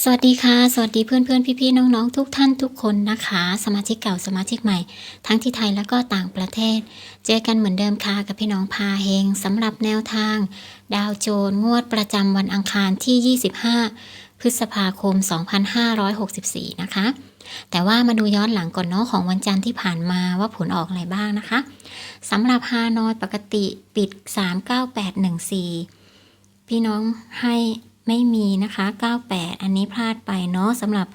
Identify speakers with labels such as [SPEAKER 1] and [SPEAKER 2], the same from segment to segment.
[SPEAKER 1] สวัสดีค่ะ สวัสดีเพื่อนเพื่อนพี่พี่ๆน้องๆทุกท่านทุกคนนะคะ สมาชิกเก่าสมาชิกใหม่ ทั้งที่ไทยแล้วก็ต่างประเทศ เจอกันเหมือนเดิมค่ะกับพี่น้องพาเฮงสำหรับแนวทาง ดาวโจนงวดประจำวันอังคารที่ 25 พฤษภาคม 2564 นะคะ แต่ว่ามาดูย้อนหลังก่อนเนาะของวันจันทร์ที่ผ่านมาว่าผลออกอะไรบ้างนะคะสำหรับฮานอยปกติปิด 39814 พี่น้องให้ ไม่มีนะคะ 98 อันนี้พลาดไปเนาะสำหรับ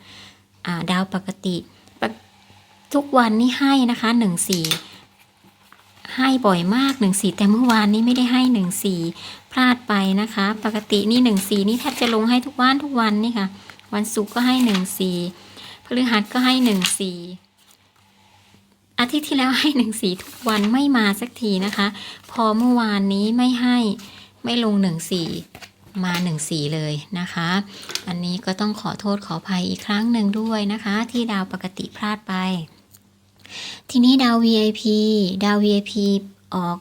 [SPEAKER 1] าดาวปกติ ทุกวันนี่ให้นะคะ 14 ให้บ่อยมาก 14 แต่เมื่อวานนี้ไม่ได้ให้ 14 พลาดไปนะคะ ปกตินี่ 14 นี่แทบจะลงให้ทุกวันทุกวันนี่ค่ะ วันศุกร์ก็ให้ 14พฤหัสก็ให้ 14อาทิตย์ที่แล้วให้14ทุกวันไม่มาสักทีนะคะ พอเมื่อวานนี้ไม่ให้ไม่ลง14 มา14เลยนะคะ อันนี้ก็ต้องขอโทษขออภัยอีกครั้งหนึ่งด้วยนะคะ ที่ดาวปกติพลาดไป ทีนี้ดาว VIP ดาว VIP ออก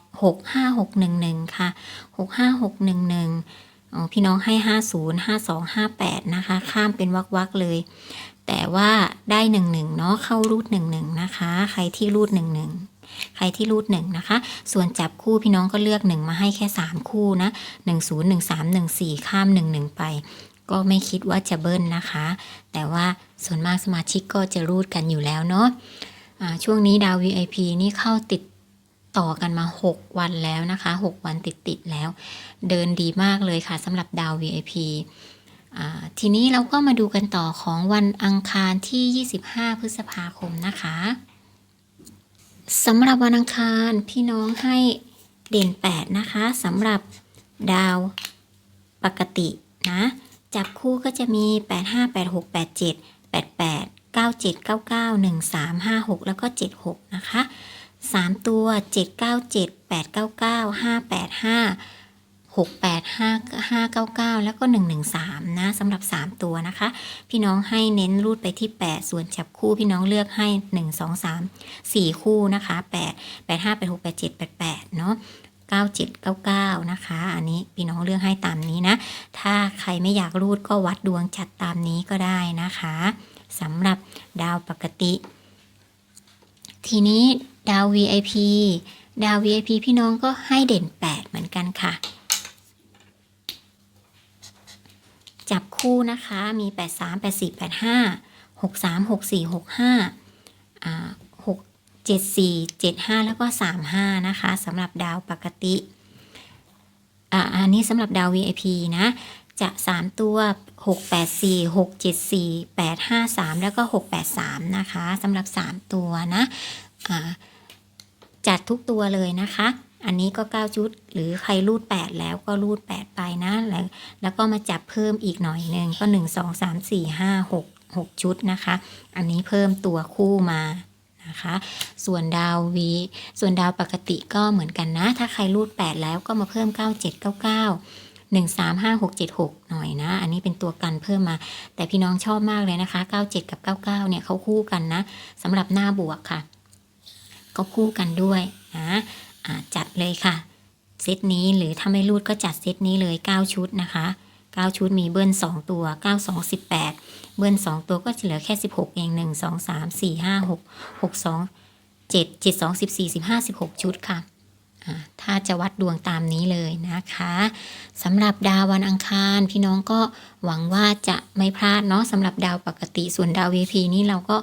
[SPEAKER 1] 65611 ค่ะ 65611อ๋อพี่น้องให้ 50 52 58 นะคะ ข้ามเป็นวักๆเลย แต่ว่าได้ 11 เนาะเข้ารูด 11 นะคะ ใครที่รูด 11 ใครที่รูด1นะคะ ส่วนจับคู่พี่น้องก็เลือก 1 มาให้แค่ 3 คู่นะ 1 0 1 3 1 4 ข้าม 1 1 ไป ก็ไม่คิดว่าจะเบิ้ลนะคะ แต่ว่าส่วนมากสมาชิกก็จะรูดกันอยู่แล้วเนาะะช่วงนี้ดาว VIP นี่เข้าติดต่อกันมา 6 วันแล้วนะคะ 6 วันติดติดแล้ว เดินดีมากเลยค่ะสำหรับดาว VIP อ่าทีนี้เราก็มาดูกันต่อของวันอังคารที่ 25 พฤษภาคมนะคะ สำหรับวันอังคารพี่น้องให้เด่น 8 นะคะสำหรับดาวปกตินะจับคู่ก็จะมี 8 5 8 6 8 7 8 8 9 7 9 9 1 3 5 6 แล้วก็ 7 6 นะคะ 3 ตัว 7 9 7 8 9 9 5 8 5 6 8 5 5 9 9 แล้วก็ 1 1 3 นะสำหรับ 3 ตัวนะคะ พี่น้องให้เน้นรูดไปที่ 8 ส่วนจับคู่พี่น้องเลือกให้ 1 2 3 4 คู่นะคะ 8 8 5 8 6 8 7 8 8 เนาะ9799 นะคะ อันนี้พี่น้องเลือกให้ตามนี้นะ ถ้าใครไม่อยากรูดก็วัดดวงจัดตามนี้ก็ได้นะคะสำหรับดาวปกติ ทีนี้ดาว VIP ดาว VIP พี่น้องก็ให้เด่น 8 เหมือนกันค่ะ จับ คู่นะคะ มี 83 84 85 63 64 65อ่า6 74 75 แล้วก็ 35 นะคะสำหรับดาวปกติอ่าอันนี้สำหรับดาว VIP นะ จะ 3 ตัว 684 674 853 แล้วก็ 683 นะคะสำหรับ 3 ตัวนะอ่าจัดทุกตัวเลยนะคะ อันนี้ก็ 9 ชุด หรือใครรูด 8 แล้วก็รูด 8 ไปนะ แล้วแล้วก็มาจับเพิ่มอีกหน่อยหนึ่งก็ 1 2 3 4 5 6 6 ชุดนะคะ อันนี้เพิ่มตัวคู่มานะคะ ส่วนดาววีส่วนดาวปกติก็เหมือนกันนะ ถ้าใครรูด 8 แล้วก็มาเพิ่ม 9799 1 3 5 6 7 6 หน่อยนะ อันนี้เป็นตัวกันเพิ่มมา แต่พี่น้องชอบมากเลยนะคะ 97 กับ 99 เนี่ยเขาคู่กันนะสำหรับหน้าบวกค่ะ ก็คู่กันด้วยนะอ่า จัดเลยค่ะ เซตนี้หรือถ้าไม่รูดก็จัดเซตนี้เลย 9 ชุดนะคะ 9 ชุดมีเบิ้ล2 ตัว 9 2 18 เบิ้ล2 ตัวก็เหลือแค่ 16 เอง 1 2 3 4 5 6 6 2 7 7 2 14 15 16 ชุดค่ะถ้าจะวัดดวงตามนี้เลยนะคะสำหรับดาววันอังคาร พี่น้องก็หวังว่าจะไม่พลาดเนาะสำหรับดาวปกติส่วนดาว VP นี่เราก็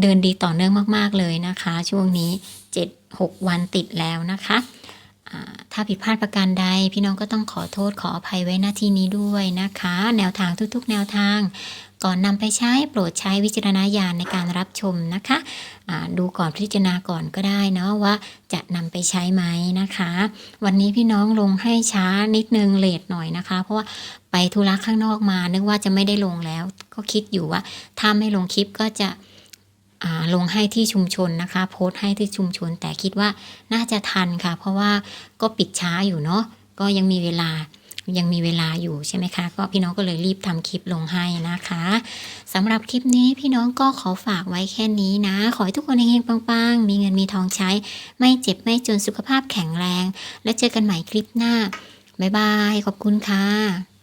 [SPEAKER 1] เดินดีต่อเนื่องมาก ๆ เลยนะคะ ช่วงนี้ 6 วันติดแล้วนะคะถ้าผิดพลาดประการใด พี่น้องก็ต้องขอโทษขออภัยไว้หน้าที่นี้ด้วยนะคะ แนวทางทุกๆ แนวทาง ก่อนนำไปใช้โปรดใช้วิจารณญาณในการรับชมนะคะดูก่อนพิจารณาก่อนก็ได้เนาะว่าจะนำไปใช้ไหมนะคะ วันนี้พี่น้องลงให้ช้านิดนึงเลทหน่อยนะคะ เพราะว่าไปธุระข้างนอกมานึกว่าจะไม่ได้ลงแล้ว ก็คิดอยู่ว่าถ้าไม่ลงคลิปก็จะ ลงให้ที่ชุมชนนะคะ โพสต์ให้ที่ชุมชน แต่คิดว่าน่าจะทันค่ะ เพราะว่าก็ปิดช้าอยู่เนาะก็ยังมีเวลายังมีเวลาอยู่ใช่ไหมคะ ก็พี่น้องก็เลยรีบทำคลิปลงให้นะคะสำหรับคลิปนี้พี่น้องก็ขอฝากไว้แค่นี้นะ ขอให้ทุกคนเฮงๆปังๆ มีเงินมีทองใช้ ไม่เจ็บไม่จนสุขภาพแข็งแรง แล้วเจอกันใหม่คลิปหน้าบ๊ายบายขอบคุณค่ะ